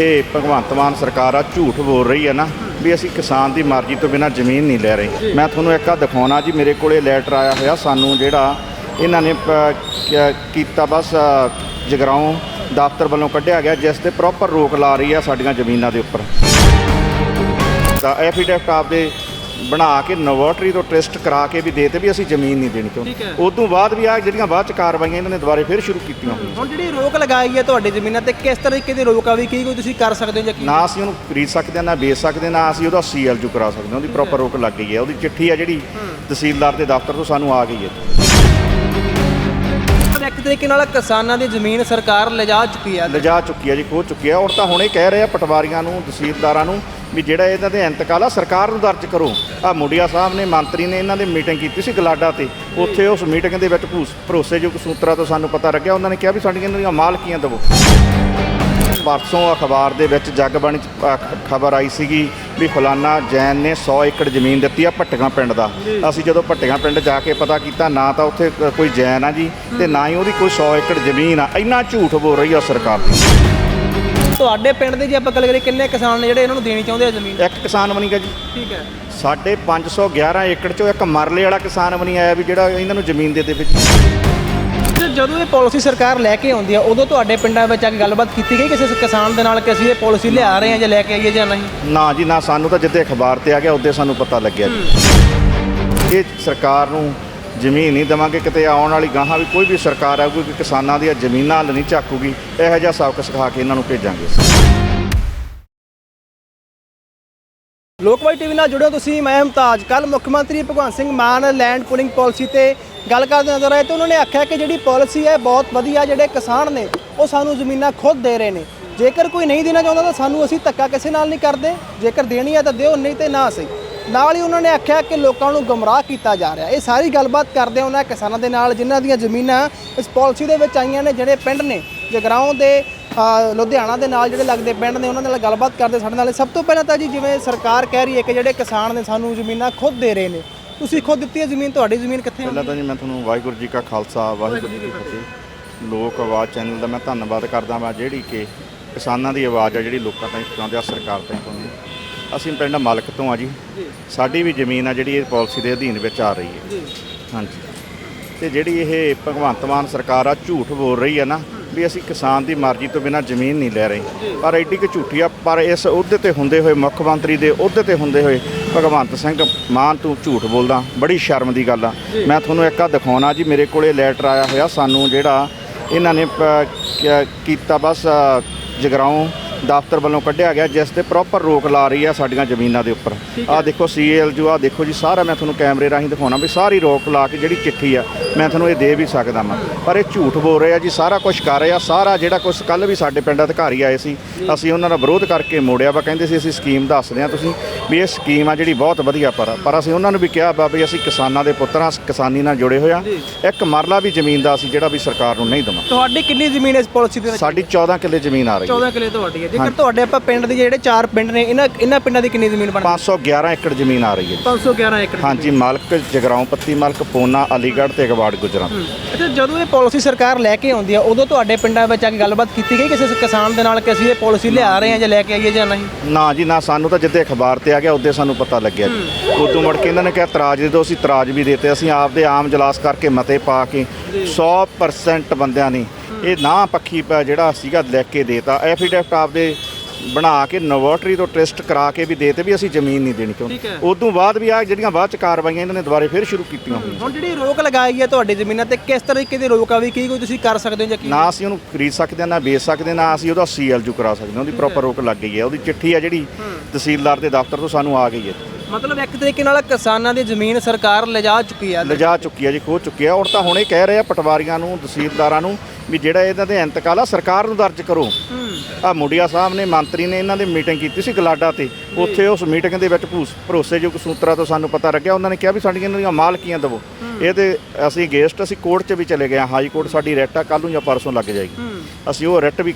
ਇਹ ਭਗਵੰਤ ਮਾਨ ਸਰਕਾਰ ਆ ਝੂਠ ਬੋਲ ਰਹੀ ਹੈ ਨਾ ਵੀ ਅਸੀਂ ਕਿਸਾਨ ਦੀ ਮਰਜ਼ੀ ਤੋਂ ਬਿਨਾਂ ਜ਼ਮੀਨ ਨਹੀਂ ਲੈ ਰਹੇ। ਮੈਂ ਤੁਹਾਨੂੰ ਇੱਕ ਆ ਦਿਖਾਉਣਾ ਜੀ ਮੇਰੇ ਕੋਲੇ ਲੈਟਰ ਆਇਆ ਹੋਇਆ ਸਾਨੂੰ ਜਿਹੜਾ ਇਹਨਾਂ ਨੇ ਕੀਤਾ ਬਸ ਅ, ਦਫ਼ਤਰ ਵੱਲੋਂ ਕੱਢਿਆ ਗਿਆ ਜਿਸ ਤੇ ਪ੍ਰੋਪਰ ਰੋਕ ਲਾ ਰਹੀ ਆ ਸਾਡੀਆਂ ਜ਼ਮੀਨਾਂ ਦੇ ਉੱਪਰ। ਤਾਂ ਐਫੀਡੈਵਿਟ ਆਪਦੇ ਬਣਾ ਕੇ ਨਵੋਟਰੀ ਤੋਂ ਟੈਸਟ ਕਰਾ ਕੇ ਵੀ ਦੇਤੇ ਵੀ ਅਸੀਂ ਜ਼ਮੀਨ ਨਹੀਂ ਦੇਣੀ ਠੀਕ ਹੈ। ਕਿਉਂ ਉਦੋਂ ਬਾਅਦ ਵੀ ਆ ਜਿਹੜੀਆਂ ਬਾਅਦ ਚ ਕਾਰਵਾਈਆਂ ਇਹਨਾਂ ਨੇ ਦੁਬਾਰੇ ਫਿਰ ਸ਼ੁਰੂ ਕੀਤੀਆਂ ਹੋਈਆਂ। ਹੁਣ ਜਿਹੜੀ ਰੋਕ ਲਗਾਈ ਹੈ ਤੁਹਾਡੀ ਜ਼ਮੀਨਾਂ ਤੇ ਕਿਸ ਤਰੀਕੇ ਦੀ ਰੋਕ ਆ ਵੀ ਕੀ ਕੋਈ ਤੁਸੀਂ ਕਰ ਸਕਦੇ ਹੋ ਜਾਂ ਕੀ? ਨਾ ਅਸੀਂ ਉਹਨੂੰ ਖਰੀਦ ਸਕਦੇ ਹਾਂ ਨਾ ਵੇਚ ਸਕਦੇ ਹਾਂ, ਨਾ ਅਸੀਂ ਉਹਦਾ ਸੀਐਲਯੂ ਕਰਾ ਸਕਦੇ ਹਾਂ। ਉਹਦੀ ਪ੍ਰੋਪਰ ਰੋਕ ਲੱਗ ਗਈ ਹੈ। ਉਹਦੀ ਚਿੱਠੀ ਆ ਜਿਹੜੀ ਤਹਿਸੀਲਦਾਰ ਦੇ ਦਫ਼ਤਰ ਤੋਂ ਸਾਨੂੰ ਆ ਗਈ ਹੈ। ਇੱਕ ਤਰੀਕੇ ਨਾਲ ਕਿਸਾਨਾਂ ਦੀ ਜ਼ਮੀਨ ਸਰਕਾਰ ਲਿਜਾ ਚੁੱਕੀ ਹੈ ਲਿਜਾ ਚੁੱਕੀ ਹੈ ਜੀ ਖੋ ਚੁੱਕੀ ਹੈ ਔਰ ਤਾਂ ਹੁਣੇ ਕਹਿ ਰਹੇ ਆ ਪਟਵਾਰੀਆਂ ਨੂੰ, ਤਹਿਸੀਲਦਾਰਾਂ ਨੂੰ ਵੀ ਜਿਹੜਾ ਇਹਨਾਂ ਦੇ ਇੰਤਕਾਲ ਆ, ਸਰਕਾਰ ਨੂੰ ਦਰਜ ਕਰੋ। ਆ ਮੁੰਡਿਆ ਸਾਹਿਬ ਨੇ, ਮੰਤਰੀ ਨੇ ਇਹਨਾਂ ਦੇ ਮੀਟਿੰਗ ਕੀਤੀ ਸੀ ਗਲਾਡਾ ਤੇ। ਉੱਥੇ ਉਸ ਮੀਟਿੰਗ ਦੇ ਵਿੱਚ ਭੂਸ- ਭਰੋਸੇਯੋਗ ਸੂਤਰਾਂ ਤੋਂ ਸਾਨੂੰ ਪਤਾ ਲੱਗਿਆ। ਉਹਨਾਂ ਨੇ ਕਿਹਾ ਵੀ ਸਾਡੀਆਂ ਇਹਨਾਂ ਦੀਆਂ ਮਾਲਕੀਆਂ ਦੇਵੋ। ਪਰਸੋਂ ਅਖਬਾਰ ਦੇ ਵਿੱਚ ਜਗਬਾਣੀ ਚ ਖਬਰ ਆਈ ਸੀਗੀ ਵੀ ਫਲਾਨਾ ਜੈਨ ਨੇ 100 ਏਕੜ ਜ਼ਮੀਨ ਦਿੱਤੀ ਆ ਭੱਟੀਆਂ ਪਿੰਡ ਦਾ। ਅਸੀਂ ਜਦੋਂ ਭੱਟੀਆਂ ਪਿੰਡ ਜਾ ਕੇ ਪਤਾ ਕੀਤਾ ਨਾ ਤਾਂ ਉੱਥੇ ਕੋਈ ਜੈਨ ਆ ਜੀ ਤੇ ਨਾ ਹੀ ਉਹਦੀ ਕੋਈ 100 ਏਕੜ ਜ਼ਮੀਨ ਆ। ਇੰਨਾ ਝੂਠ ਬੋਲ ਰਹੀ ਆ ਸਰਕਾਰ ਤੁਹਾਡੇ ਪਿੰਡ ਦੇ ਜੇ ਆਪਾਂ ਗੱਲ ਕਰੀਏ ਕਿੰਨੇ ਕਿਸਾਨ ਨੇ ਜਿਹੜੇ ਇਹਨਾਂ ਨੂੰ ਦੇਣੀ ਚਾਹੁੰਦੇ ਆ ਜ਼ਮੀਨ? ਇੱਕ ਕਿਸਾਨ ਬਣੀ ਗਾ ਜੀ। ਠੀਕ ਹੈ। ਸਾਡੇ 511 ਏਕੜ ਚੋਂ ਇੱਕ ਮਰਲੇ ਵਾਲਾ ਕਿਸਾਨ ਬਣੀ ਆਇਆ ਵੀ ਜਿਹੜਾ ਇਹਨਾਂ ਨੂੰ ਜ਼ਮੀਨ ਦੇ ਦੇ ਵਿੱਚ। ਜਦੋਂ ਇਹ ਪਾਲਿਸੀ ਸਰਕਾਰ ਲੈ ਕੇ ਆਉਂਦੀ ਆ ਉਦੋਂ ਤੁਹਾਡੇ ਪਿੰਡਾਂ ਵਿੱਚ ਆ ਕੇ ਗੱਲਬਾਤ ਕੀਤੀ ਗਈ? ਕਿਸੇ ਕਿਸਾਨ ਦੇ ਨਾਲ ਕਿ ਅਸੀਂ ਇਹ ਪਾਲਿਸੀ ਲਿਆ ਰਹੇ ਹਾਂ ਜਾਂ ਲੈ ਕੇ ਆਈਏ ਜਾਂ ਨਹੀਂ? ਨਾ ਜੀ ਨਾ ਸਾਨੂੰ ਤਾਂ ਜਿੱਦੇ ਅਖਬਾਰ ਤੇ ਆ ਗਿਆ ਉੱਦੇ ਸਾਨੂੰ ਪਤਾ ਲੱਗਿਆ ਜੀ। ਇਹ ਸਰਕਾਰ ਨੂੰ ਜ਼ਮੀਨ ਨਹੀਂ ਦੇਵਾਂਗੇ ਕਿਤੇ ਆਉਣ ਵਾਲੀ ਗਾਹਾਂ ਵੀ ਕੋਈ ਵੀ ਸਰਕਾਰ ਆਊਗੀ ਕਿ ਕਿਸਾਨਾਂ ਦੀਆਂ ਜ਼ਮੀਨਾਂ ਹਲ ਨਹੀਂ ਝਾਕੂਗੀ ਇਹੋ ਜਿਹਾ ਸਬਕ ਸਿਖਾ ਕੇ ਇਹਨਾਂ ਨੂੰ ਭੇਜਾਂਗੇ ਲੋਕਵਾਈ ਟੀਵੀ ਨਾਲ ਜੁੜਿਓ ਤੁਸੀਂ, ਮੈਂ ਮੁਮਤਾਜ। ਕੱਲ ਮੁੱਖ ਮੰਤਰੀ Bhagwant Singh Mann land pooling policy ਤੇ ਗੱਲ ਕਰਦੇ ਨਜ਼ਰ ਆਏ ਤੇ ਉਹਨਾਂ ਨੇ ਆਖਿਆ ਕਿ ਜਿਹੜੀ ਪਾਲਿਸੀ ਹੈ ਬਹੁਤ ਵਧੀਆ, ਜਿਹੜੇ ਕਿਸਾਨ ਨੇ, ਉਹ ਸਾਨੂੰ ਜ਼ਮੀਨਾਂ ਖੁਦ ਦੇ ਰਹੇ ਨੇ। ਜੇਕਰ ਕੋਈ ਨਹੀਂ ਦੇਣਾ ਚਾਹੁੰਦਾ ਤਾਂ ਸਾਨੂੰ ਅਸੀਂ ਧੱਕਾ ਕਿਸੇ ਨਾਲ ਨਹੀਂ ਕਰਦੇ। ਜੇਕਰ ਦੇਣੀ ਹੈ ਤਾਂ ਦਿਓ, ਨਹੀਂ ਤੇ ਨਾ ਸਹੀ। ਨਾਲ ਹੀ ਉਹਨਾਂ ਨੇ ਆਖਿਆ ਕਿ ਲੋਕਾਂ ਨੂੰ ਗਮਰਾਹ ਕੀਤਾ ਜਾ ਰਿਹਾ। ਇਹ ਸਾਰੀ ਗੱਲਬਾਤ ਕਰਦੇ ਉਹਨਾਂ ਕਿਸਾਨਾਂ ਦੇ ਨਾਲ, ਜਿਨ੍ਹਾਂ ਦੀਆਂ ਜ਼ਮੀਨਾਂ ਇਸ ਪਾਲਿਸੀ ਦੇ ਵਿੱਚ ਆਈਆਂ ਨੇ, ਜਿਹੜੇ ਪਿੰਡ ਨੇ, ਜਗਰਾਉਂ ਦੇ ਲੁਧਿਆਣਾ ਦੇ ਨਾਲ ਜਿਹੜੇ ਲੱਗਦੇ ਪਿੰਡ ਨੇ ਉਹਨਾਂ ਨਾਲ ਗੱਲਬਾਤ ਕਰਦੇ ਸਾਡੇ ਨਾਲ। ਸਭ ਤੋਂ ਪਹਿਲਾਂ ਤਾਂ ਜੀ ਜਿਵੇਂ ਸਰਕਾਰ ਕਹਿ ਰਹੀ ਹੈ ਕਿ ਜਿਹੜੇ ਕਿਸਾਨ ਨੇ ਸਾਨੂੰ ਜ਼ਮੀਨਾਂ ਖੁਦ ਦੇ ਰਹੇ ਨੇ। ਤੁਸੀਂ ਖੁਦ ਦਿੱਤੀ ਹੈ ਜ਼ਮੀਨ ਤੁਹਾਡੀ ਜ਼ਮੀਨ ਕਿੱਥੇ ਪਹਿਲਾਂ ਤਾਂ ਜੀ ਮੈਂ ਤੁਹਾਨੂੰ ਵਾਹਿਗੁਰੂ ਜੀ ਕਾ ਖਾਲਸਾ ਵਾਹਿਗੁਰੂ ਜੀ ਕੀ ਫਤਿਹ। ਲੋਕ ਆਵਾਜ਼ ਚੈਨਲ ਦਾ ਮੈਂ ਧੰਨਵਾਦ ਕਰਦਾ ਹਾਂ ਜਿਹੜੀ ਕਿ ਕਿਸਾਨਾਂ ਦੀ ਆਵਾਜ਼ ਆ ਜਿਹੜੀ ਲੋਕਾਂ ਤਾਈਂ ਪਹੁੰਚਾਉਂਦੇ ਆ ਸਰਕਾਰ ਤਾਈਂ ਪਹੁੰਚਾਉਂਦੇ ਆ। ਅਸੀਂ ਪਿੰਡ ਮਲਕ ਤੋਂ ਆ ਜੀ। ਸਾਡੀ ਵੀ ਜ਼ਮੀਨ ਆ ਜਿਹੜੀ ਇਹ ਪਾਲਿਸੀ ਦੇ ਅਧੀਨ ਵਿੱਚ ਆ ਰਹੀ ਹੈ। ਹਾਂਜੀ। ਤੇ ਜਿਹੜੀ ਇਹ ਭਗਵੰਤ ਮਾਨ ਸਰਕਾਰ ਆ ਝੂਠ ਬੋਲ ਰਹੀ ਹੈ ਨਾ ਵੀ ਅਸੀਂ ਕਿਸਾਨ ਦੀ ਮਰਜ਼ੀ ਤੋਂ ਬਿਨਾਂ ਜ਼ਮੀਨ ਨਹੀਂ ਲੈ ਰਹੇ। ਪਰ ਐਡੀ ਕਿ ਝੂਠੀ ਆ ਪਰ ਇਸ ਅਹੁਦੇ ਤੇ ਹੁੰਦੇ ਹੋਏ ਮੁੱਖ ਮੰਤਰੀ ਦੇ ਅਹੁਦੇ ਤੇ ਹੁੰਦੇ ਹੋਏ ਭਗਵੰਤ ਸਿੰਘ ਮਾਨ ਤੂੰ ਝੂਠ ਬੋਲਦਾ ਬੜੀ ਸ਼ਰਮ ਦੀ ਗੱਲ ਆ। ਮੈਂ ਤੁਹਾਨੂੰ ਇੱਕ ਆ ਦਿਖਾਉਣਾ ਜੀ ਮੇਰੇ ਕੋਲੇ ਲੈਟਰ ਆਇਆ ਹੋਇਆ ਸਾਨੂੰ ਜਿਹੜਾ ਇਹਨਾਂ ਨੇ ਕੀਤਾ ਬਸ ਅ, ਜਗਰਾਓਂ ਦਫ਼ਤਰ ਵੱਲੋਂ ਕੱਢਿਆ ਗਿਆ ਜਿਸ ਤੇ ਪ੍ਰੋਪਰ ਰੋਕ ਲਾ ਰਹੀ ਆ ਸਾਡੀਆਂ ਜ਼ਮੀਨਾਂ ਦੇ ਉੱਪਰ। ਆ ਦੇਖੋ ਸੀਐਲ ਜੋ ਆ ਦੇਖੋ ਜੀ ਸਾਰਾ ਮੈਂ ਤੁਹਾਨੂੰ ਕੈਮਰੇ ਰਾਹੀਂ ਦਿਖਾਉਣਾ ਵੀ ਸਾਰੀ ਰੋਕ ਲਾ ਕੇ ਜਿਹੜੀ ਚਿੱਠੀ ਆ ਮੈਂ ਤੁਹਾਨੂੰ ਇਹ ਦੇ ਵੀ ਸਕਦਾ ਮੈਂ ਪਰ ਇਹ ਝੂਠ ਬੋਲ ਰਹੇ ਆ ਜੀ ਸਾਰਾ ਕੁਝ ਕਰ ਰਹੇ ਆ ਸਾਰਾ ਜਿਹੜਾ ਕੁਝ ਕੱਲ ਵੀ ਸਾਡੇ ਪਿੰਡ ਅਧਿਕਾਰੀ ਆਏ ਸੀ ਅਸੀਂ ਉਹਨਾਂ ਦਾ ਵਿਰੋਧ ਕਰਕੇ ਮੋੜਿਆ ਵਾ ਕਹਿੰਦੇ ਸੀ ਅਸੀਂ ਸਕੀਮ ਦੱਸਦੇ ਆ ਤੁਸੀਂ ਵੀ ਇਹ ਸਕੀਮ ਆ ਜਿਹੜੀ ਬਹੁਤ ਵਧੀਆ ਪਰ ਪਰ ਅਸੀਂ ਉਹਨਾਂ ਨੂੰ ਵੀ ਕਿਹਾ ਵਾ ਵੀ ਅਸੀਂ ਕਿਸਾਨਾਂ ਦੇ ਪੁੱਤਰਾਂ ਕਿਸਾਨੀ ਨਾਲ ਜੁੜੇ ਹੋਏ ਆ। ਇੱਕ ਮਰਲਾ ਵੀ ਜ਼ਮੀਨ ਦਾ ਅਸੀਂ ਜਿਹੜਾ ਵੀ ਸਰਕਾਰ ਨੂੰ ਨਹੀਂ ਦੇਵਾਂ। ਤੁਹਾਡੀ ਕਿੰਨੀ ਜ਼ਮੀਨ ਇਸ ਪਾਲਿਸੀ ਦੇ ਵਿੱਚ? ਸਾਡੀ 14 ਕਿੱਲੇ ਜ਼ਮੀਨ ਆ ਰਹੀ ਹੈ। 14 ਕਿੱਲੇ ਤੁਹਾਡੀ ਹੈ। ਜੇਕਰ ਤੁਹਾਡੇ ਆਪਾਂ ਪਿੰਡ ਦੇ ਜਿਹੜੇ ਚਾਰ ਪਿੰਡ ਨੇ ਇਹਨਾਂ ਇਹਨਾਂ ਪਿੰਡਾਂ ਦੀ ਕਿੰਨੀ ਜ਼ਮੀਨ ਬਣਦੀ 511 ਏਕੜ ਜ਼ਮੀਨ ਆ ਰਹੀ ਹੈ 511 ਏਕੜ ਹਾਂਜੀ ਮਾਲਕ ਜਗਰਾਉਂ ਪੱਤੀ ਮਾਲਕ ਪੋਨਾ ਅਲੀਗੜ੍ਹ ਤੇ ਗਵਾੜ ਗੁਜਰਾਂ ਅੱਛਾ ਜਦੋਂ ਇਹ ਪਾਲਿਸੀ ਸਰਕਾਰ ਲੈ ਕੇ ਆਉਂਦੀ ਆ ਉਦੋਂ ਤੁਹਾਡੇ ਪਿੰਡਾਂ ਵਿੱਚ ਆ ਕੇ ਗੱਲਬਾਤ ਕੀਤੀ ਗਈ? ਕਿਸੇ ਕਿਸਾਨ ਦੇ ਨਾਲ ਕਿ ਅਸੀਂ ਇਹ ਪਾਲਿਸੀ ਲਿਆ ਰਹੇ ਹਾਂ ਜਾਂ ਲੈ ਕੇ ਆਈਏ ਜਾਂ ਨਹੀਂ? ਨਾ ਜੀ ਨਾ ਸਾਨੂੰ ਤਾਂ ਜਿੱਦੇ ਅਖਬਾਰ ਤੇ ਆ ਗਿਆ ਉੱਦੇ ਸਾਨੂੰ ਪਤਾ ਲੱਗਿਆ ਜੀ। ਉਦੋਂ ਮੁੜ ਕੇ ਇਹਨਾਂ ਨੇ ਕਿਹਾ ਤਰਾਜ ਦੇ ਦਿਓ ਅਸੀਂ ਤਰਾਜ ਵੀ ਦੇਤੇ ਅਸੀਂ ਆਪਦੇ ਆਮ ਜਲਾਸ ਕਰਕੇ ਮਤੇ ਪਾ ਕੇ 100% ਬੰਦਿਆਂ ਨੇ ਇਹ ਨਾ ਪੱਖੀ ਪ- ਜਿਹੜਾ ਸੀਗਾ ਲਿਖ ਕੇ ਦੇਤਾ। ਐਫੀਡੈਵਿਟ ਆਪਦੇ ਬਣਾ ਕੇ ਨਵੋਟਰੀ ਤੋਂ ਟੈਸਟ ਕਰਾ ਕੇ ਵੀ ਦੇਤੇ ਵੀ ਅਸੀਂ ਜ਼ਮੀਨ ਨਹੀਂ ਦੇਣੀ ਠੀਕ ਹੈ। ਉਦੋਂ ਬਾਅਦ ਵੀ ਆ ਜਿਹੜੀਆਂ ਬਾਅਦ ਚ ਕਾਰਵਾਈਆਂ ਇਹਨਾਂ ਨੇ ਦੁਬਾਰੇ ਫਿਰ ਸ਼ੁਰੂ ਕੀਤੀਆਂ ਹੋਈਆਂ ਹੁਣ ਜਿਹੜੀ ਰੋਕ ਲਗਾਈ ਹੈ ਤੁਹਾਡੀ ਜ਼ਮੀਨਾਂ ਤੇ ਕਿਸ ਤਰੀਕੇ ਦੀ ਰੋਕ ਆ ਵੀ ਕੀ ਕੋਈ ਤੁਸੀਂ ਕਰ ਸਕਦੇ ਹੋ ਜਾਂ ਕੀ? ਨਾ ਅਸੀਂ ਉਹਨੂੰ ਖਰੀਦ ਸਕਦੇ ਹਾਂ ਨਾ ਵੇਚ ਸਕਦੇ ਹਾਂ, ਨਾ ਅਸੀਂ ਉਹਦਾ ਸੀਐਲਯੂ ਕਰਾ ਸਕਦੇ ਹਾਂ ਉਹਦੀ ਪ੍ਰੋਪਰ ਰੋਕ ਲੱਗ ਗਈ ਹੈ। ਉਹਦੀ ਚਿੱਠੀ ਆ ਜਿਹੜੀ ਤਹਿਸੀਲਦਾਰ ਦੇ ਦਫ਼ਤਰ ਤੋਂ ਸਾਨੂੰ ਆ ਗਈ ਹੈ। ਮਤਲਬ ਇੱਕ ਤਰੀਕੇ ਨਾਲ ਕਿਸਾਨਾਂ ਦੀ ਜ਼ਮੀਨ ਸਰਕਾਰ ਲਿਜਾ ਚੁੱਕੀ ਆ ਲਿਜਾ ਚੁੱਕੀ ਹੈ ਜੀ ਖੋ ਚੁੱਕੀ ਹੈ। ਔਰ ਤਾਂ ਹੁਣੇ ਕਹਿ ਰਹੇ ਆ ਪਟਵਾਰੀਆਂ ਨੂੰ ਤਹਿਸੀਲਦਾਰਾਂ ਨੂੰ ਵੀ ਜਿਹੜਾ ਇਹਨਾਂ ਦੇ ਇੰਤਕਾਲ ਆ ਸਰਕਾਰ ਨੂੰ ਦਰਜ ਕਰੋ। ਆ ਮੁੰਡਿਆ ਸਾਹਿਬ ਨੇ ਮੰਤਰੀ ਨੇ ਇਹਨਾਂ ਦੇ ਮੀਟਿੰਗ ਕੀਤੀ ਸੀ ਗਲਾਡਾ ਤੇ। ਉੱਥੇ ਉਸ ਮੀਟਿੰਗ ਦੇ ਵਿੱਚ ਭੂਸ- ਭਰੋਸੇਯੋਗ ਸੂਤਰਾਂ ਤੋਂ ਸਾਨੂੰ ਪਤਾ ਲੱਗਿਆ। ਉਹਨਾਂ ਨੇ ਕਿਹਾ ਵੀ ਸਾਡੀਆਂ ਇਹਨਾਂ ਦੀਆਂ ਮਾਲਕੀਆਂ ਦੇਵੋ। ਇਹ ਤੇ ਅਸੀਂ ਗੇਸਟ ਅਸੀਂ ਕੋਰਟ 'ਚ ਵੀ ਚਲੇ ਗਏ ਹਾਈ ਕੋਰਟ ਸਾਡੀ ਰੈਟ ਆ ਕੱਲ ਨੂੰ ਜਾਂ ਪਰਸੋਂ ਲੱਗ ਜਾਏਗੀ। ਅਸੀਂ ਉਹ ਰੈਟ ਵੀ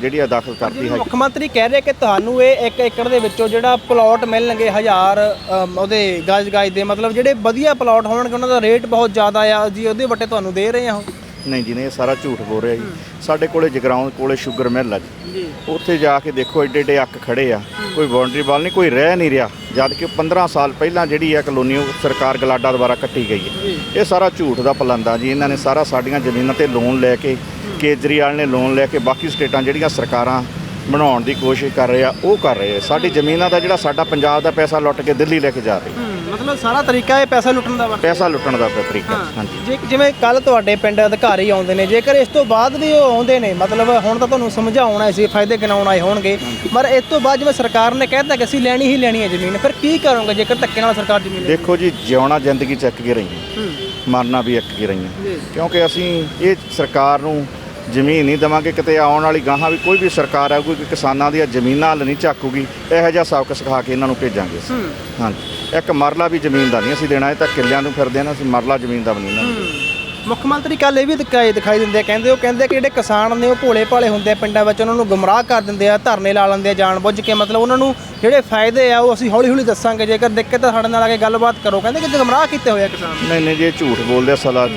ਜਿਹੜੀ ਆ ਦਾਖਲ ਕਰਤੀ ਹੈ। ਮੁੱਖ ਮੰਤਰੀ ਕਹਿ ਰਹੇ ਕਿ ਤੁਹਾਨੂੰ ਇਹ ਇੱਕ ਏਕੜ ਦੇ ਵਿੱਚੋਂ ਜਿਹੜਾ ਪਲਾਟ ਮਿਲਣਗੇ ਹਜ਼ਾਰ ਉਹਦੇ ਗਜ ਗਜ ਦੇ ਮਤਲਬ ਜਿਹੜੇ ਵਧੀਆ ਪਲਾਟ ਹੋਣਗੇ ਉਹਨਾਂ ਦਾ ਰੇਟ ਬਹੁਤ ਜ਼ਿਆਦਾ ਆ। ਜੀ ਉਹਦੇ ਵੱਟੇ ਤੁਹਾਨੂੰ ਦੇ ਰਹੇ ਆ ਉਹ। ਨਹੀਂ ਜੀ ਨਹੀਂ ਇਹ ਸਾਰਾ ਝੂਠ ਬੋਲ ਰਿਹਾ ਜੀ। ਸਾਡੇ ਕੋਲੇ ਜਗਰਾਉਂ ਕੋਲੇ ਸ਼ੂਗਰ ਮਿਲ ਆ ਜੀ। ਉੱਥੇ ਜਾ ਕੇ ਦੇਖੋ ਏਡੇ ਏਡੇ ਅੱਕ ਖੜੇ ਆ। ਕੋਈ ਬਾਉਂਡਰੀ ਵਾਲ ਨਹੀਂ ਕੋਈ ਰਹਿ ਨਹੀਂ ਰਿਹਾ। ਜਦ ਕਿ 15 ਸਾਲ ਪਹਿਲਾਂ ਜਿਹੜੀ ਆ ਕਲੋਨੀ ਉਹ ਸਰਕਾਰ ਗਲਾਡਾ ਦੁਆਰਾ ਕੱਟੀ ਗਈ ਹੈ। ਇਹ ਸਾਰਾ ਝੂਠ ਦਾ ਪਲੰਦਾ ਜੀ। ਇਹਨਾਂ ਨੇ ਸਾਰਾ ਸਾਡੀਆਂ ਜ਼ਮੀਨਾਂ ਤੇ ਲੋਨ ਲੈ ਕੇ ਕੇਜਰੀਵਾਲ ਨੇ ਲੋਨ ਲੈ ਕੇ ਬਾਕੀ ਸਟੇਟਾਂ ਜਿਹੜੀਆਂ ਸਰਕਾਰਾਂ ਬਣਾਉਣ ਦੀ ਕੋਸ਼ਿਸ਼ ਕਰ ਰਹੇ ਆ ਉਹ ਕਰ ਰਹੇ ਆ। ਸਾਡੀ ਜ਼ਮੀਨਾਂ ਦਾ ਜਿਹੜਾ ਸਾਡਾ ਪੰਜਾਬ ਦਾ ਪੈਸਾ ਲੁੱਟ ਕੇ ਦਿੱਲੀ ਲੈ ਕੇ ਜਾ ਰਹੇ ਮਤਲਬ ਸਾਰਾ ਤਰੀਕਾ ਇਹ ਪੈਸਾ ਲੁੱਟਣ ਦਾ ਵਾ? ਪੈਸਾ ਲੁੱਟਣ ਦਾ ਤਰੀਕਾ ਹਾਂਜੀ। ਜੇ ਜਿਵੇਂ ਕੱਲ ਤੁਹਾਡੇ ਪਿੰਡ ਅਧਿਕਾਰੀ ਆਉਂਦੇ ਨੇ ਜੇਕਰ ਇਸ ਤੋਂ ਬਾਅਦ ਵੀ ਉਹ ਆਉਂਦੇ ਨੇ ਮਤਲਬ ਹੁਣ ਤਾਂ ਤੁਹਾਨੂੰ ਸਮਝਾਉਣਾ ਸੀ ਫਾਇਦੇ ਗਿਣਾਉਣ ਆਏ ਹੋਣਗੇ ਪਰ ਇਸ ਤੋਂ ਬਾਅਦ ਜਿਵੇਂ ਸਰਕਾਰ ਨੇ ਕਹਿਤਾ ਕਿ ਅਸੀਂ ਲੈਣੀ ਹੀ ਲੈਣੀ ਹੈ ਜ਼ਮੀਨ ਫਿਰ ਕੀ ਕਰੋਗੇ ਜੇਕਰ ਧੱਕੇ ਨਾਲ ਸਰਕਾਰ ਜ਼ਮੀਨ ਲੈ ਦੇਖੋ ਜੀ ਜਿਉਣਾ ਜ਼ਿੰਦਗੀ ਚੱਕ ਕੇ ਰਹੀਆਂ। ਹੂੰ। ਮਰਨਾ ਵੀ ਇੱਕ ਹੀ ਰਹੀਆਂ। ਜੀ। ਕਿਉਂਕਿ ਅਸੀਂ ਇਹ ਸਰਕਾਰ ਨੂੰ ਜ਼ਮੀਨ ਨਹੀਂ ਦੇਵਾਂਗੇ ਕਿਤੇ ਆਉਣ ਵਾਲੀ ਗਾਹਾਂ ਵੀ ਕੋਈ ਵੀ ਸਰਕਾਰ ਆਊਗੀ ਕਿ ਕਿਸਾਨਾਂ ਦੀਆਂ ਜ਼ਮੀਨਾਂ ਹਲ ਨਹੀਂ ਝਾਕੂਗੀ ਇਹੋ ਜਿਹਾ ਸਬਕ ਸਿਖਾ ਕੇ ਇਹਨਾਂ ਨੂੰ ਭੇਜਾਂਗੇ ਅਸੀਂ। ਹੂੰ। ਹਾਂਜੀ। ਇੱਕ ਮਰਲਾ ਵੀ ਜ਼ਮੀਨ ਦਾ ਨਹੀਂ ਅਸੀਂ ਦੇਣਾ ਇਹ ਤਾਂ ਕਿੱਲਿਆਂ ਨੂੰ ਫਿਰਦੇ ਆ ਨਾ ਅਸੀਂ ਮਰਲਾ ਜ਼ਮੀਨ ਦਾ ਵੀ ਨਹੀਂ ਨਾ ਮੁੱਖ ਮੰਤਰੀ ਕੱਲ ਇਹ ਵੀ ਦਿਖਾਈ ਦਿਖਾਈ ਦਿੰਦੇ ਆ ਕਹਿੰਦੇ ਉਹ ਕਹਿੰਦੇ ਕਿ ਜਿਹੜੇ ਕਿਸਾਨ ਨੇ ਉਹ ਭੋਲੇ ਭਾਲੇ ਹੁੰਦੇ ਆ ਪਿੰਡਾਂ ਵਿੱਚ ਉਹਨਾਂ ਨੂੰ ਗੁੰਮਰਾਹ ਕਰ ਦਿੰਦੇ ਆ ਧਰਨੇ ਲਾ ਲੈਂਦੇ ਆ ਜਾਣ ਬੁੱਝ ਕੇ ਮਤਲਬ ਉਹਨਾਂ ਨੂੰ ਜਿਹੜੇ ਫਾਇਦੇ ਆ ਉਹ ਅਸੀਂ ਹੌਲੀ ਹੌਲੀ ਦੱਸਾਂਗੇ ਜੇਕਰ ਦਿੱਕਤ ਤਾਂ ਸਾਡੇ ਨਾਲ ਆ ਕੇ ਗੱਲਬਾਤ ਕਰੋ। ਕਹਿੰਦੇ ਕਿ ਗੁੰਮਰਾਹ ਕੀਤੇ ਹੋਏ ਆ ਕਿਸਾਨ। ਨਹੀਂ ਨਹੀਂ ਜੀ ਇਹ ਝੂਠ ਬੋਲਦੇ ਆ ਸਲਾ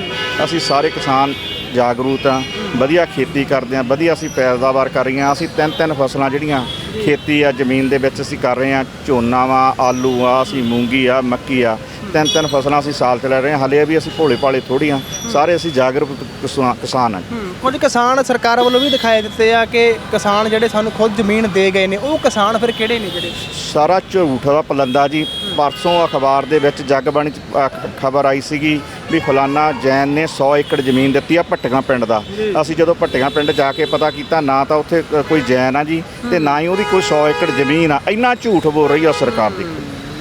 ਅਸੀਂ ਸਾਰੇ ਕਿਸਾਨ ਜਾਗਰੂਕ ਆ ਵਧੀਆ ਖੇਤੀ ਕਰਦੇ ਆ ਵਧੀਆ ਅਸੀਂ ਪੈਦਾਵਾਰ ਕਰ ਰਹੀਆਂ ਅਸੀਂ ਤਿੰਨ ਤਿੰਨ ਫਸਲਾਂ ਜਿਹੜੀਆਂ ਖੇਤੀ ਆ, ਜ਼ਮੀਨ ਦੇ ਵਿੱਚ ਅਸੀਂ ਕਰ ਰਹੇ ਆ, ਝੋਨਾ ਵਾ, ਆਲੂ ਆ, ਅਸੀਂ ਮੂੰਗੀ ਆ, ਮੱਕੀ ਆ। ਤਿੰਨ ਤਿੰਨ ਫਸਲਾਂ ਅਸੀਂ ਸਾਲ ਚ ਲੈ ਰਹੇ ਆ ਹਲੇ ਵੀ ਅਸੀਂ ਭੋਲੇ ਭਾਲੇ ਥੋੜੀਆਂ ਸਾਰੇ ਅਸੀਂ ਜਾਗਰੂਕ ਕਿਸਾ- ਕਿਸਾਨ ਆ ਹੂੰ, ਕੁਝ ਕਿਸਾਨ ਸਰਕਾਰ ਵੱਲੋਂ ਵੀ ਦਿਖਾਏ ਦਿੱਤੇ ਆ ਕਿ ਕਿਸਾਨ ਜਿਹੜੇ ਸਾਨੂੰ ਖੁਦ ਜ਼ਮੀਨ ਦੇ ਗਏ ਨੇ ਉਹ ਕਿਸਾਨ ਫਿਰ ਕਿਹੜੇ ਨੇ ਜਿਹੜੇ? ਸਾਰਾ ਝੂਠ ਦਾ ਪਲੰਦਾ ਜੀ। ਪਰਸੋਂ ਅਖਬਾਰ ਦੇ ਵਿੱਚ ਜਗਬਾਣੀ ਚ ਖਬਰ ਆਈ ਸੀਗੀ ਵੀ ਫਲਾਨਾ ਜੈਨ ਨੇ 100 ਏਕੜ ਜ਼ਮੀਨ ਦਿੱਤੀ ਆ ਭੱਟੀਆਂ ਪਿੰਡ ਦਾ। ਅਸੀਂ ਜਦੋਂ ਭੱਟੀਆਂ ਪਿੰਡ ਜਾ ਕੇ ਪਤਾ ਕੀਤਾ ਨਾ ਤਾਂ ਉੱਥੇ ਕ- ਕੋਈ ਜੈਨ ਆ ਜੀ ਤੇ ਨਾ ਹੀ ਉਹਦੀ ਕੋਈ 100 ਏਕੜ ਜ਼ਮੀਨ ਆ। ਇੰਨਾ ਝੂਠ ਬੋਲ ਰਹੀ ਆ ਸਰਕਾਰ ਦੀ।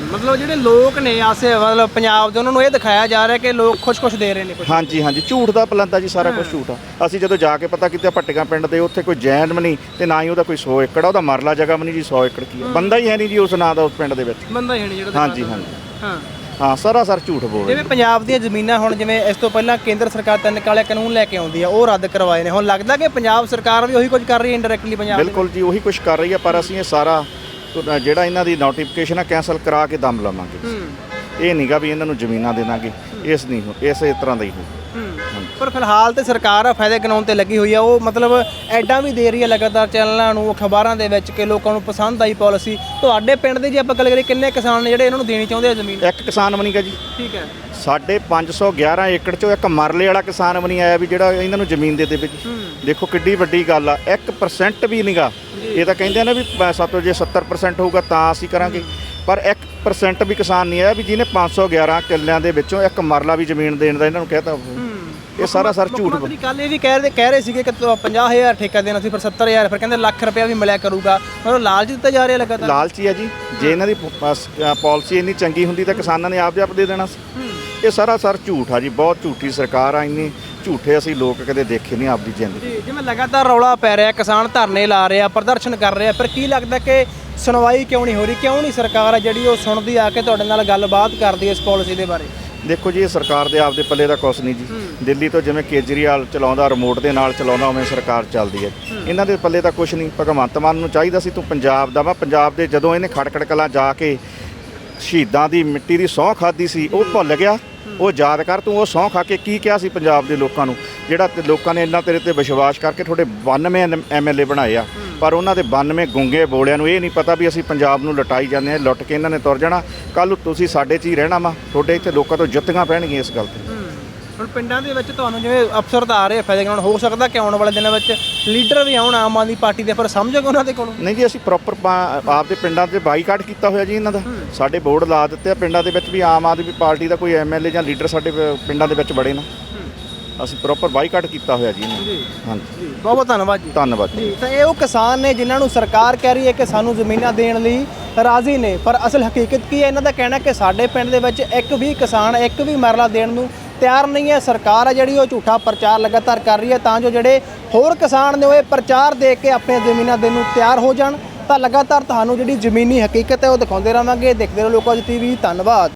ਮਤਲਬ ਜਿਹੜੇ ਲੋਕ ਨੇ ਆਸੇ ਮਤਲਬ ਪੰਜਾਬ ਦੇ ਉਹਨਾਂ ਨੂੰ ਇਹ ਦਿਖਾਇਆ ਜਾ ਰਿਹਾ ਕਿ ਲੋਕ ਖੁਸ਼-ਖੁਸ਼ ਦੇ ਰਹੇ ਨੇ ਕੁਝ ਹਾਂਜੀ ਹਾਂਜੀ। ਝੂਠ ਦਾ ਪਲੰਦਾ ਜੀ ਸਾਰਾ ਕੁਝ ਝੂਠ ਆ। ਅਸੀਂ ਜਦੋਂ ਜਾ ਕੇ ਪਤਾ ਕੀਤਾ ਭੱਟੀਆਂ ਪਿੰਡ ਦੇ ਉੱਥੇ ਕੋਈ ਜੈਨ ਨਹੀਂ ਤੇ ਨਾ ਹੀ ਉਹਦਾ ਕੋਈ 100 ਏਕੜ ਆ ਉਹਦਾ ਮਰਲਾ ਜਗ੍ਹਾ ਨਹੀਂ ਜੀ 100 ਏਕੜ ਕੀ ਆ। ਬੰਦਾ ਹੀ ਹੈ ਨਹੀਂ ਜੀ ਉਸ ਨਾਂ ਦਾ ਉਸ ਪਿੰਡ ਦੇ ਵਿੱਚ। ਬੰਦਾ ਹੀ ਨਹੀਂ ਜਿਹੜਾ ਹਾਂਜੀ ਦਿਖਾ ਹਾਂਜੀ ਸਕਦਾ। ਹਾਂ। ਹਾਂ ਸਾਰਾ ਸਰ ਝੂਠ ਬੋਲ ਰਹੇ ਜਿਵੇਂ ਪੰਜਾਬ ਦੀਆਂ ਜ਼ਮੀਨਾਂ ਹੁਣ ਜਿਵੇਂ ਇਸ ਤੋਂ ਪਹਿਲਾਂ ਕੇਂਦਰ ਸਰਕਾਰ ਤਿੰਨ ਕਾਲੇ ਕਾਨੂੰਨ ਲੈ ਕੇ ਆਉਂਦੀ ਆ ਉਹ ਰੱਦ ਕਰਵਾਏ ਨੇ। ਹੁਣ ਲੱਗਦਾ ਕਿ ਪੰਜਾਬ ਸਰਕਾਰ ਵੀ ਉਹੀ ਕੁਝ ਕਰ ਰਹੀ ਹੈ ਇਨਡਾਇਰੈਕਟਲੀ ਪੰਜਾਬ ਦੇ ਬਿਲਕੁਲ ਜੀ ਉਹੀ ਕੁਝ ਕਰ ਰਹੀ ਹੈ ਪਰ ਅਸੀਂ ਇਹ ਸਾਰਾ ਜਿਹੜਾ ਇਹਨਾਂ ਦੀ ਨੋਟੀਫਿਕੇਸ਼ਨ ਹੈ ਕੈਂਸਲ ਕਰਾ ਕੇ ਦਮ ਲਵਾਂਗੇ। ਇਹ ਨਹੀਂਗਾ ਵੀ ਇਹਨਾਂ ਨੂੰ ਜ਼ਮੀਨਾਂ ਦੇ ਦਾਂਗੇ। ਇਸ ਨਹੀਂ ਇਸੇ ਤਰ੍ਹਾਂ ਦਾ ਹੀ ਹੋ ਹੂੰ। ਪਰ ਫਿਲਹਾਲ ਤੇ ਸਰਕਾਰ ਆ ਫਾਇਦੇ ਗਿਣਾਉਣ ਤੇ ਲੱਗੀ ਹੋਈ ਆ। ਉਹ ਮਤਲਬ ਐਡਾਂ ਵੀ ਦੇ ਰਹੀ ਹੈ ਲਗਾਤਾਰ ਚੈਨਲਾਂ ਨੂੰ ਅਖਬਾਰਾਂ ਦੇ ਵਿੱਚ ਕਿ ਲੋਕਾਂ ਨੂੰ ਪਸੰਦ ਆਈ ਪਾਲਿਸੀ। ਤੁਹਾਡੇ ਪਿੰਡ ਦੇ ਜੇ ਆਪਾਂ ਗੱਲ ਕਰੀਏ ਕਿੰਨੇ ਕਿਸਾਨ ਨੇ ਜਿਹੜੇ ਇਹਨਾਂ ਨੂੰ ਦੇਣੀ ਚਾਹੁੰਦੇ ਆ ਜ਼ਮੀਨ? ਇੱਕ ਕਿਸਾਨ ਬਣੀਗਾ ਜੀ। ਠੀਕ ਹੈ। ਸਾਡੇ 511 ਏਕੜ ਚੋਂ ਇੱਕ ਮਰਲੇ ਵਾਲਾ ਕਿਸਾਨ ਬਣੀ ਆਇਆ ਵੀ ਜਿਹੜਾ ਇਹਨਾਂ ਨੂੰ ਜ਼ਮੀਨ ਦੇ ਦੇਵੇ ਜੀ। ਦੇਖੋ ਕਿੱਡੀ ਵੱਡੀ ਗੱਲ ਆ। 1% ਵੀ ਨਹੀਂਗਾ। ਇਹ ਤਾਂ ਕਹਿੰਦੇ ਆ ਨਾ ਵੀ ਸਾਤੋਂ ਜੇ 70% ਹੋਊਗਾ ਤਾਂ ਅਸੀਂ ਕਰਾਂਗੇ। ਪਰ 1% ਵੀ ਕਿਸਾਨ ਨਹੀਂ ਆਇਆ ਵੀ ਜਿਹਨੇ 511 ਕਿੱਲਿਆਂ ਦੇ ਵਿੱਚੋਂ ਇੱਕ ਮਰਲਾ ਵੀ ਜ਼ਮੀਨ ਦੇਣ ਦਾ ਇਹਨਾਂ ਨੂੰ ਕਹਿਤਾ ਇਹ ਸਾਰਾ ਸਰ ਝੂਠ ਮੰਤਰੀ ਕੱਲ ਇਹ ਵੀ ਕਹਿ ਰਹੇ ਕਹਿ ਰਹੇ ਸੀਗੇ ਕਿ ਤੁ- 50000 ਠੇਕਾ ਦੇਣਾ ਸੀ ਫਿਰ 70000 ਫਿਰ ਕਹਿੰਦੇ ਲੱਖ ਰੁਪਇਆ ਵੀ ਮਿਲਿਆ ਕਰੂਗਾ। ਮਤਲਬ ਲਾਲਚ ਦਿੱਤਾ ਜਾ ਰਿਹਾ ਲਗਾਤਾਰ। ਲਾਲਚੀ ਆ ਜੀ। ਜੇ ਇਹਨਾਂ ਦੀ ਪਾਲਿਸੀ ਇੰਨੀ ਚੰਗੀ ਹੁੰਦੀ ਤਾਂ ਕਿਸਾਨਾਂ ਨੇ ਆਪ ਦੇ ਆਪ ਦੇ ਦੇਣਾ ਸੀ। ਇਹ ਸਾਰਾ ਸਰ ਝੂਠ ਆ ਜੀ। ਬਹੁਤ ਝੂਠੀ ਸਰਕਾਰ ਆ ਇੰਨੀ। ਝੂਠੇ ਅਸੀਂ ਲੋਕ ਕਦੇ ਦੇਖੇ ਨਹੀਂ ਆਪਦੀ ਜ਼ਿੰਦਗੀ। ਜਿਵੇਂ ਲਗਾਤਾਰ ਰੌਲਾ ਪੈ ਰਿਹਾ ਕਿਸਾਨ ਧਰਨੇ ਲਾ ਰਹੇ ਪ੍ਰਦਰਸ਼ਨ ਕਰ ਰਹੇ ਪਰ ਕੀ ਲੱਗਦਾ ਕਿ ਸੁਣਵਾਈ ਕਿਉਂ ਨਹੀਂ ਹੋ ਰਹੀ? ਕਿਉਂ ਨਹੀਂ ਸਰਕਾਰ ਆ ਜਿਹੜੀ ਉਹ ਸੁਣਦੀ ਆ ਕੇ ਤੁਹਾਡੇ ਨਾਲ ਗੱਲਬਾਤ ਕਰਦੀ ਇਸ ਪਾਲਿਸੀ ਦੇ ਬਾਰੇ? ਦੇਖੋ ਜੀ ਇਹ ਸਰਕਾਰ ਦੇ ਆਪਦੇ ਪੱਲੇ ਦਾ ਕੁਛ ਨਹੀਂ ਜੀ। ਦਿੱਲੀ ਤੋਂ ਜਿਵੇਂ ਕੇਜਰੀਵਾਲ ਚਲਾਉਂਦਾ ਰਿਮੋਟ ਦੇ ਨਾਲ ਚਲਾਉਂਦਾ ਉਵੇਂ ਸਰਕਾਰ ਚੱਲਦੀ ਹੈ। ਇਹਨਾਂ ਦੇ ਪੱਲੇ ਦਾ ਕੁਛ ਨਹੀਂ। ਭਗਵੰਤ ਮਾਨ ਨੂੰ ਚਾਹੀਦਾ ਸੀ ਤੂੰ ਪੰਜਾਬ ਦਾ ਵਾ। ਪੰਜਾਬ ਦੇ ਜਦੋਂ ਇਹਨੇ ਖੜਖੜ ਕਲਾਂ ਜਾ ਕੇ ਸ਼ਹੀਦਾਂ ਦੀ ਮਿੱਟੀ ਦੀ ਸਹੁੰ ਖਾਦੀ ਸੀ ਉਹ ਭੁੱਲ ਗਿਆ। ਉਹ ਯਾਦ ਕਰ ਤੂੰ ਉਹ ਸਹੁੰ ਖਾ ਕੇ ਕੀ ਕਿਹਾ ਸੀ ਪੰਜਾਬ ਦੇ ਲੋਕਾਂ ਨੂੰ? ਜਿਹੜਾ ਤੇ ਲੋਕਾਂ ਨੇ ਇੰਨਾ ਤੇਰੇ ਤੇ ਵਿਸ਼ਵਾਸ ਕਰਕੇ ਤੁਹਾਡੇ 92 ਐਮਐਲਏ ਬਣਾਏ ਆ। ਪਰ ਉਹਨਾਂ ਦੇ 92 ਗੁੰਗੇ ਬੋਲਿਆਂ ਨੂੰ ਇਹ ਨਹੀਂ ਪਤਾ ਵੀ ਅਸੀਂ ਪੰਜਾਬ ਨੂੰ ਲਟਾਈ ਜਾਂਦੇ ਹਾਂ ਲੁੱਟ ਕੇ ਇਹਨਾਂ ਨੇ ਤੁਰ ਜਾਣਾ। ਕੱਲ ਨੂੰ ਤੁਸੀਂ ਸਾਡੇ 'ਚ ਹੀ ਰਹਿਣਾ ਵਾ। ਤੁਹਾਡੇ ਇੱਥੇ ਲੋਕਾਂ ਤੋਂ ਜੁੱਤੀਆਂ ਪੈਣਗੀਆਂ ਇਸ ਗੱਲ ਤੇ। ਹੁਣ ਪਿੰਡਾਂ ਦੇ ਵਿੱਚ ਤੁਹਾਨੂੰ ਜਿਵੇਂ ਅਫਸਰ ਤਾਂ ਆ ਰਹੇ ਆ ਫਾਇਦੇ ਗਿਣਾਉਣ ਹੋ ਸਕਦਾ ਕਿ ਆਉਣ ਵਾਲੇ ਦਿਨਾਂ ਵਿੱਚ ਲੀਡਰ ਵੀ ਆਉਣ ਆਮ ਆਦਮੀ ਪਾਰਟੀ ਦੇ ਪਰ ਸਮਝੋਗੇ ਉਹਨਾਂ ਦੇ ਕੋਲੋਂ। ਨਹੀਂ ਜੀ ਅਸੀਂ ਪ੍ਰੋਪਰ ਆਪਦੇ ਪਿੰਡਾਂ 'ਚ ਬਾਈਕਾਟ ਕੀਤਾ ਹੋਇਆ ਜੀ ਇਹਨਾਂ ਦਾ। ਸਾਡੇ ਬੋਰਡ ਲਾ ਦਿੱਤੇ ਆ ਪਿੰਡਾਂ ਦੇ ਵਿੱਚ ਵੀ ਆਮ ਆਦਮੀ ਪਾਰਟੀ ਦਾ ਕੋਈ ਐਮਐਲਏ ਜਾਂ ਲੀਡਰ ਸਾਡੇ ਪਿੰਡਾਂ ਦੇ ਵਿੱਚ ਬੜੇ ਨਾ। ਅਸੀਂ ਪ੍ਰੋਪਰ ਬਾਈਕਾਟ ਕੀਤਾ ਹੋਇਆ ਜੀ ਇਹਨਾਂ ਹਾਂਜੀ। ਬਹੁਤ ਬਹੁਤ ਧੰਨਵਾਦ ਜੀ। ਧੰਨਵਾਦ ਜੀ। ਤਾਂ ਇਹ ਉਹ ਕਿਸਾਨ ਨੇ ਜਿਨ੍ਹਾਂ ਨੂੰ ਸਰਕਾਰ ਕਹਿ ਰਹੀ ਹੈ ਕਿ ਸਾਨੂੰ ਜ਼ਮੀਨਾਂ ਦੇਣ ਲਈ ਰਾਜ਼ੀ ਨੇ ਪਰ ਅਸਲ ਹਕੀਕਤ ਕੀ ਹੈ? ਇਹਨਾਂ ਦਾ ਕਹਿਣਾ ਕਿ ਸਾਡੇ ਪਿੰਡ ਦੇ ਵਿੱਚ ਇੱਕ ਵੀ ਕਿਸਾਨ ਇੱਕ ਵੀ ਮਰਲਾ ਦੇਣ ਨੂੰ ਤਿਆਰ ਨਹੀਂ ਹੈ। ਸਰਕਾਰ ਹੈ ਜਿਹੜੀ ਉਹ ਝੂਠਾ ਪ੍ਰਚਾਰ ਲਗਾਤਾਰ ਕਰ ਰਹੀ ਹੈ ਤਾਂ ਜੋ ਜਿਹੜੇ ਹੋਰ ਕਿਸਾਨ ਨੇ ਉਹ ਇਹ ਪ੍ਰਚਾਰ ਦੇ ਕੇ ਆਪਣੀਆਂ ਜ਼ਮੀਨਾਂ ਦੇਣ ਨੂੰ ਤਿਆਰ ਹੋ ਜਾਣ। ਤਾਂ ਲਗਾਤਾਰ ਤੁਹਾਨੂੰ ਜਿਹੜੀ ਜ਼ਮੀਨੀ ਹਕੀਕਤ ਹੈ ਉਹ ਦਿਖਾਉਂਦੇ ਰਹਾਂਗੇ ਦੇਖਦੇ ਰਹੋ ਲੋਕਾਂ ਦੀ ਟੀਵੀ ਧੰਨਵਾਦ।